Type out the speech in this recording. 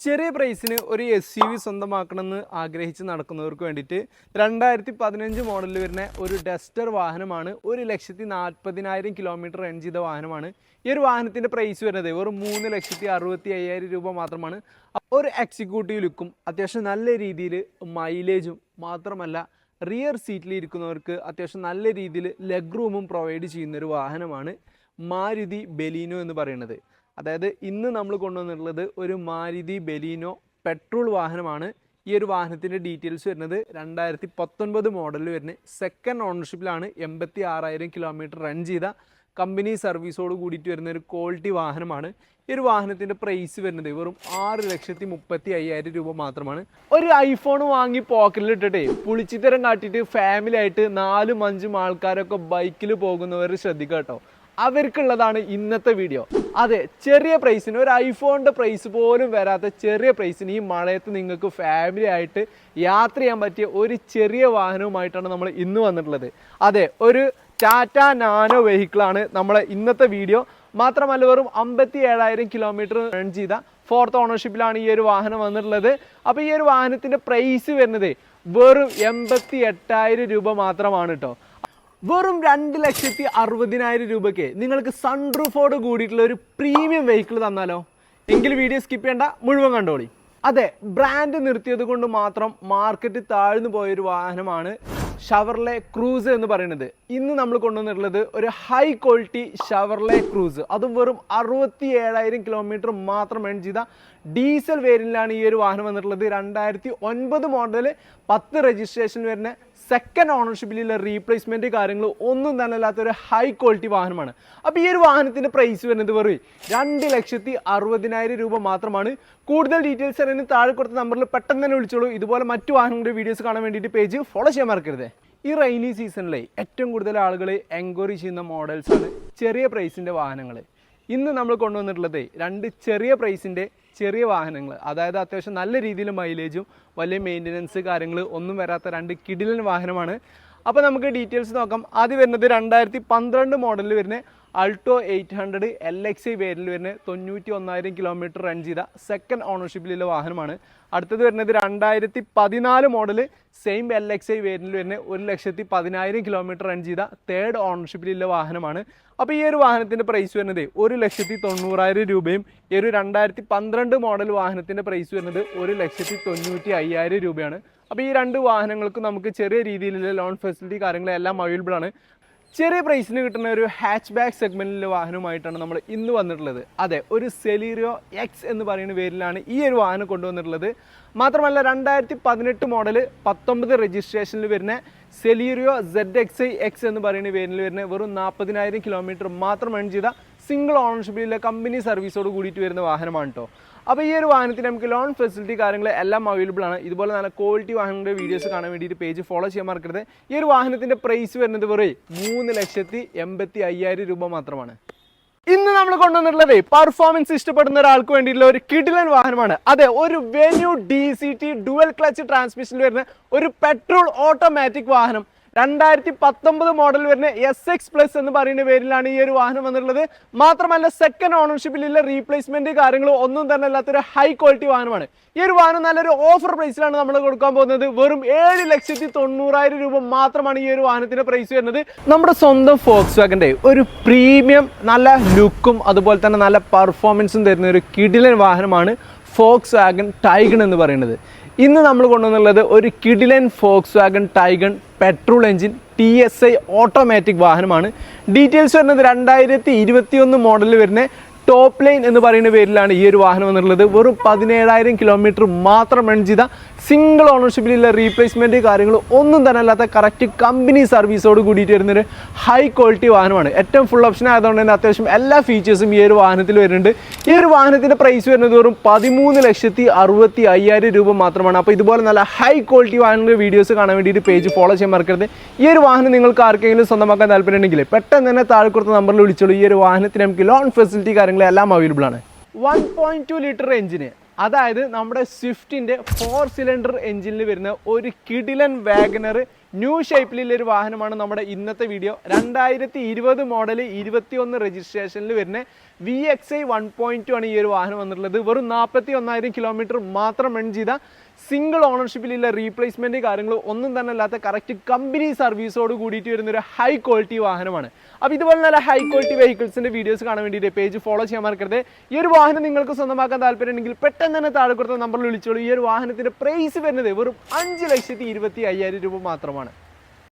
ചെറിയ പ്രൈസിന് ഒരു എസ് യു വി സ്വന്തമാക്കണമെന്ന് ആഗ്രഹിച്ച് നടക്കുന്നവർക്ക് വേണ്ടിയിട്ട് രണ്ടായിരത്തി പതിനഞ്ച് മോഡലിൽ വരുന്ന ഒരു ഡസ്റ്റർ വാഹനമാണ്. ഒരു ലക്ഷത്തി നാൽപ്പതിനായിരം കിലോമീറ്റർ റൺ ചെയ്ത വാഹനമാണ്. ഈ ഒരു വാഹനത്തിന്റെ പ്രൈസ് വരുന്നത് വെറും മൂന്ന് ലക്ഷത്തി അറുപത്തി അയ്യായിരം രൂപ മാത്രമാണ്. ഒരു എക്സിക്യൂട്ടീവ് ലുക്കും അത്യാവശ്യം നല്ല രീതിയിൽ മൈലേജും മാത്രമല്ല റിയർ സീറ്റിൽ ഇരിക്കുന്നവർക്ക് അത്യാവശ്യം നല്ല രീതിയിൽ ലെഗ് റൂമും പ്രൊവൈഡ് ചെയ്യുന്നൊരു വാഹനമാണ്. മാരുതി ബെലീനോ എന്ന് പറയുന്നത്. അതായത് ഇന്ന് നമ്മൾ കൊണ്ടുവന്നിട്ടുള്ളത് ഒരു മാരുതി ബെലീനോ പെട്രോൾ വാഹനമാണ്. ഈ ഒരു വാഹനത്തിന്റെ ഡീറ്റെയിൽസ് വരുന്നത് രണ്ടായിരത്തി പത്തൊൻപത് മോഡലിൽ വരുന്നത് സെക്കൻഡ് ഓണർഷിപ്പിലാണ് എൺപത്തി ആറായിരം കിലോമീറ്റർ റൺ ചെയ്ത കമ്പനി സർവീസോട് കൂടിയിട്ട് വരുന്ന ഒരു ക്വാളിറ്റി വാഹനമാണ്. ഈ ഒരു വാഹനത്തിന്റെ പ്രൈസ് വരുന്നത് വെറും ആറ് ലക്ഷത്തി മുപ്പത്തി അയ്യായിരം രൂപ മാത്രമാണ്. ഒരു ഐഫോൺ വാങ്ങി പോക്കറ്റിൽ ഇട്ടിട്ടേ പുളിച്ചിത്തരം കാട്ടിയിട്ട് ഫാമിലി ആയിട്ട് നാലും അഞ്ചും ആൾക്കാരൊക്കെ ബൈക്കിൽ പോകുന്നവർ ശ്രദ്ധിക്കുക കേട്ടോ അവർക്കുള്ളതാണ് ഇന്നത്തെ വീഡിയോ അതെ ചെറിയ പ്രൈസിന് ഒരു ഐഫോണിന്റെ പ്രൈസ് പോലും വരാത്ത ചെറിയ പ്രൈസിന് ഈ മഴയത്ത് നിങ്ങൾക്ക് ഫാമിലി ആയിട്ട് യാത്ര ചെയ്യാൻ പറ്റിയ ഒരു ചെറിയ വാഹനവുമായിട്ടാണ് നമ്മൾ ഇന്ന് വന്നിട്ടുള്ളത്. അതെ ഒരു ടാറ്റ നാനോ വെഹിക്കിളാണ് നമ്മളെ ഇന്നത്തെ വീഡിയോ മാത്രമല്ല വെറും അമ്പത്തി ഏഴായിരം കിലോമീറ്റർ റൺ ചെയ്ത ഫോർത്ത് ഓണർഷിപ്പിലാണ് ഈ ഒരു വാഹനം വന്നിട്ടുള്ളത്. അപ്പോൾ ഈ ഒരു വാഹനത്തിന്റെ പ്രൈസ് വരുന്നത് വെറും എൺപത്തി എട്ടായിരം രൂപ മാത്രമാണ് കേട്ടോ വെറും രണ്ട് ലക്ഷത്തി അറുപതിനായിരം രൂപയ്ക്ക് നിങ്ങൾക്ക് സൺറൂഫോട് കൂടിയിട്ടുള്ള ഒരു പ്രീമിയം വെഹിക്കിൾ തന്നാലോ? എങ്കിൽ വീഡിയോ സ്കിപ്പ് ചെയ്യേണ്ട മുഴുവൻ കണ്ടോളി. അതെ ബ്രാൻഡ് നിർത്തിയത് കൊണ്ട് മാത്രം മാർക്കറ്റ് താഴ്ന്നു പോയൊരു വാഹനമാണ് ഷവർലെ ക്രൂസ് എന്ന് പറയുന്നത്. ഇന്ന് നമ്മൾ കൊണ്ടുവന്നിട്ടുള്ളത് ഒരു ഹൈ ക്വാളിറ്റി ഷവർലെ ക്രൂസ് അതും വെറും അറുപത്തി ഏഴായിരം കിലോമീറ്റർ മാത്രം എൺ ചെയ്ത ഡീസൽ വേരിയന്റിലാണ് ഈ ഒരു വാഹനം വന്നിട്ടുള്ളത്. രണ്ടായിരത്തി ഒൻപത് മോഡൽ പത്ത് രജിസ്ട്രേഷൻ വരുന്ന സെക്കൻഡ് ഓണർഷിപ്പിലുള്ള റീപ്ലേസ്മെന്റ് കാര്യങ്ങൾ ഒന്നും തന്നെ അല്ലാത്ത ഒരു ഹൈ ക്വാളിറ്റി വാഹനമാണ്. അപ്പോൾ ഈ ഒരു വാഹനത്തിന്റെ പ്രൈസ് വരുന്നത് വെറും രണ്ട് ലക്ഷത്തി അറുപതിനായിരം രൂപ മാത്രമാണ്. കൂടുതൽ ഡീറ്റെയിൽസ് അറിയാൻ താഴെ കൊടുത്ത നമ്പറിൽ പെട്ടെന്ന് തന്നെ വിളിച്ചോളൂ. ഇതുപോലെ മറ്റു വാഹനങ്ങളുടെ വീഡിയോസ് കാണാൻ വേണ്ടിയിട്ട് പേജ് ഫോളോ ചെയ്യാൻ മറക്കരുത്. ഈ റെയിനി സീസണിലെ ഏറ്റവും കൂടുതൽ ആളുകൾ എൻക്വയറി ചെയ്യുന്ന മോഡൽസ് ആണ് ചെറിയ പ്രൈസിന്റെ വാഹനങ്ങൾ ഇന്ന് നമ്മൾ കൊണ്ടുവന്നിട്ടുള്ളത് രണ്ട് ചെറിയ പ്രൈസിന്റെ ചെറിയ വാഹനങ്ങൾ അതായത് അത്യാവശ്യം നല്ല രീതിയിൽ മൈലേജും വലിയ മെയിന്റനൻസ് കാര്യങ്ങൾ ഒന്നും വരാത്ത രണ്ട് കിടിലൻ വാഹനമാണ്. അപ്പോൾ നമുക്ക് ഡീറ്റെയിൽസ് നോക്കാം. ആദ്യം വരുന്നത് രണ്ടായിരത്തി പന്ത്രണ്ട് മോഡലിൽ വരുന്ന Alto eight hundred L X I വേരിൽ വരുന്ന തൊണ്ണൂറ്റി ഒന്നായിരം കിലോമീറ്റർ റൺ ചെയ്ത സെക്കൻഡ് ഓണർഷിപ്പിലുള്ള വാഹനമാണ്. അടുത്തത് വരുന്നത് രണ്ടായിരത്തി പതിനാല് model same L X I വേരിൽ വരുന്ന ഒരു ലക്ഷത്തി പതിനായിരം കിലോമീറ്റർ റൺ ചെയ്ത തേർഡ് ഓണർഷിപ്പിലുള്ള വാഹനമാണ്. അപ്പോൾ ഈ ഒരു വാഹനത്തിന്റെ പ്രൈസ് വരുന്നത് ഒരു ലക്ഷത്തി തൊണ്ണൂറായിരം രൂപയും ഈ ഒരു രണ്ടായിരത്തി പന്ത്രണ്ട് മോഡൽ വാഹനത്തിന്റെ പ്രൈസ് വരുന്നത് ഒരു ലക്ഷത്തി തൊണ്ണൂറ്റി അയ്യായിരം രൂപയാണ്. അപ്പോൾ ഈ രണ്ട് വാഹനങ്ങൾക്കും നമുക്ക് ചെറിയ രീതിയിലുള്ള ലോൺ ഫെസിലിറ്റി കാര്യങ്ങളെല്ലാം അവൈലബിൾ ആണ്. ചെറിയ പ്രൈസിന് കിട്ടുന്ന ഒരു ഹാച്ച് ബാക്ക് സെഗ്മെന്റിലെ വാഹനവുമായിട്ടാണ് നമ്മൾ ഇന്ന് വന്നിട്ടുള്ളത്. അതെ ഒരു സെലീറിയോ എക്സ് എന്ന് പറയുന്ന പേരിലാണ് ഈ ഒരു വാഹനം കൊണ്ടുവന്നിട്ടുള്ളത്. മാത്രമല്ല രണ്ടായിരത്തി പതിനെട്ട് മോഡൽ പത്തൊമ്പത് രജിസ്ട്രേഷനിൽ വരുന്ന Celerio Z X I X എന്ന് പറയുന്ന പേരിൽ വരുന്ന വെറും നാൽപ്പതിനായിരം കിലോമീറ്റർ മാത്രം എൺ ചെയ്ത സിംഗിൾ ഓണർഷിപ്പിലെ കമ്പനി സർവീസോട് കൂടിയിട്ട് വരുന്ന വാഹനമാണ് കേട്ടോ അപ്പോൾ ഈ ഒരു വാഹനത്തിന് നമുക്ക് ലോൺ ഫെസിലിറ്റി കാര്യങ്ങൾ എല്ലാം അവൈലബിൾ ആണ്. ഇതുപോലെ നല്ല ക്വാളിറ്റി വാഹനങ്ങളുടെ വീഡിയോസ് കാണാൻ വേണ്ടിയിട്ട് പേജ് ഫോളോ ചെയ്യാൻ മറക്കരുത്. ഈ ഒരു വാഹനത്തിന്റെ പ്രൈസ് വരുന്നത് വെറുതെ മൂന്ന് ലക്ഷത്തി എൺപത്തി അയ്യായിരം രൂപ മാത്രമാണ്. ഇന്ന് നമ്മൾ കൊണ്ടുവന്നിട്ടുള്ളത് പെർഫോമൻസ് ഇഷ്ടപ്പെടുന്ന ഒരാൾക്ക് വേണ്ടിയിട്ടുള്ള ഒരു കിടിലൻ വാഹനമാണ്. അതെ ഒരു Venue D C T dual clutch ട്രാൻസ്മിഷനിൽ വരുന്ന ഒരു പെട്രോൾ ഓട്ടോമാറ്റിക് വാഹനം. രണ്ടായിരത്തി പത്തൊമ്പത് മോഡൽ വരുന്ന എസ് എക്സ് പ്ലസ് എന്ന് പറയുന്ന പേരിലാണ് ഈ ഒരു വാഹനം വന്നിട്ടുള്ളത്. മാത്രമല്ല സെക്കൻഡ് ഓണർഷിപ്പിലുള്ള റീപ്ലേസ്മെന്റ് കാര്യങ്ങളോ ഒന്നും തന്നെ അല്ലാത്തൊരു ഹൈ ക്വാളിറ്റി വാഹനമാണ്. ഈ ഒരു വാഹനം നല്ലൊരു ഓഫർ പ്രൈസിലാണ് നമ്മൾ കൊടുക്കാൻ പോകുന്നത്. വെറും ഏഴ് ലക്ഷത്തി തൊണ്ണൂറായിരം രൂപ മാത്രമാണ് ഈ ഒരു വാഹനത്തിന്റെ പ്രൈസ് വരുന്നത്. നമ്മുടെ സ്വന്തം ഫോക്സ് വാഗന്റെ ഒരു പ്രീമിയം നല്ല ലുക്കും അതുപോലെ തന്നെ നല്ല പെർഫോമൻസും തരുന്ന ഒരു കിടിലൻ വാഹനമാണ് ഫോക്സ് വാഗൺ ടൈഗൺ എന്ന് പറയുന്നത്. ഇന്ന് നമ്മൾ കൊണ്ടുവന്നുള്ളത് ഒരു കിഡിലൻ Volkswagen Taigun petrol engine T S I automatic വാഹനമാണ്. ഡീറ്റെയിൽസ് വരുന്നത് രണ്ടായിരത്തി ഇരുപത്തി ഒന്ന് മോഡലിൽ വരുന്ന ടോപ്പ് ലൈൻ എന്ന് പറയുന്ന പേരിലാണ് ഈ ഒരു വാഹനം എന്നുള്ളത് വെറും പതിനേഴായിരം കിലോമീറ്റർ മാത്രം റൺ ചെയ്ത സിംഗിൾ ഓണർഷിപ്പിലുള്ള റീപ്ലേസ്മെന്റ് കാര്യങ്ങൾ ഒന്നും തന്നെ അല്ലാത്ത കറക്റ്റ് കമ്പനി സർവീസോട് കൂടിയിട്ട് വരുന്നൊരു ഹൈ ക്വാളിറ്റി വാഹനമാണ്. ഏറ്റവും ഫുൾ ഓപ്ഷൻ ആയതുകൊണ്ട് തന്നെ അത്യാവശ്യം എല്ലാ ഫീച്ചേഴ്സും ഈ ഒരു വാഹനത്തിൽ വരുന്നുണ്ട്. ഈ ഒരു വാഹനത്തിന്റെ പ്രൈസ് വരുന്നത് വെറും പതിമൂന്ന് ലക്ഷത്തി അറുപത്തി അയ്യായിരം രൂപ മാത്രമാണ്. അപ്പോൾ ഇതുപോലെ നല്ല ഹൈ ക്വാളിറ്റി വാഹനങ്ങളുടെ വീഡിയോസ് കാണാൻ വേണ്ടിയിട്ട് പേജ് ഫോളോ ചെയ്യാൻ മറക്കരുത്. ഈ ഒരു വാഹനം നിങ്ങൾക്ക് ആർക്കെങ്കിലും സ്വന്തമാക്കാൻ താല്പര്യമുണ്ടെങ്കിൽ പെട്ടെന്ന് തന്നെ താഴെ കൊടുത്ത നമ്പറിൽ വിളിച്ചോളൂ. ഈ ഒരു വാഹനത്തിന് നമുക്ക് ലോൺ ഫെസിലിറ്റി കാര്യങ്ങളെല്ലാം അവൈലബിൾ ആണ്. വൺ പോയിന്റ് ടു ലിറ്റർ എഞ്ചിന് അതായത് നമ്മുടെ സ്വിഫ്റ്റിന്റെ ഫോർ സിലിണ്ടർ എഞ്ചിനിൽ വരുന്ന ഒരു കിഡിലൻ വാഗനർ ന്യൂ ഷേപ്പിലുള്ള ഒരു വാഹനമാണ് നമ്മുടെ ഇന്നത്തെ വീഡിയോ. രണ്ടായിരത്തി ഇരുപത് മോഡൽ ഇരുപത്തി ഒന്ന് രജിസ്ട്രേഷനിൽ വരുന്ന V X I one point two ആണ് ഈ ഒരു വാഹനം വന്നിട്ടുള്ളത്. വെറും നാൽപ്പത്തി ഒന്നായിരം കിലോമീറ്റർ മാത്രം റൺ ചെയ്ത സിംഗിൾ ഓണർഷിപ്പിലുള്ള റീപ്ലേസ്മെന്റ് കാര്യങ്ങൾ ഒന്നും തന്നെ അല്ലാത്ത കറക്റ്റ് കമ്പനി സർവീസോട് കൂടിയിട്ട് വരുന്ന ഒരു ഹൈ ക്വാളിറ്റി വാഹനമാണ്. അപ്പോൾ ഇതുപോലെ നല്ല ഹൈ ക്വാളിറ്റി വെഹിക്കിൾസിന്റെ വീഡിയോസ് കാണാൻ വേണ്ടിയിട്ട് പേജ് ഫോളോ ചെയ്യാൻ മറക്കരുത്. ഈ ഒരു വാഹനം നിങ്ങൾക്ക് സ്വന്തമാക്കാൻ താല്പര്യം ഉണ്ടെങ്കിൽ പെട്ടെന്ന് തന്നെ താഴെ കൊടുത്ത നമ്പറിൽ വിളിച്ചോളൂ. ഈ ഒരു വാഹനത്തിന്റെ പ്രൈസ് വരുന്നത് വെറും അഞ്ച് ലക്ഷത്തി ഇരുപത്തി അയ്യായിരം രൂപ മാത്രമാണ്.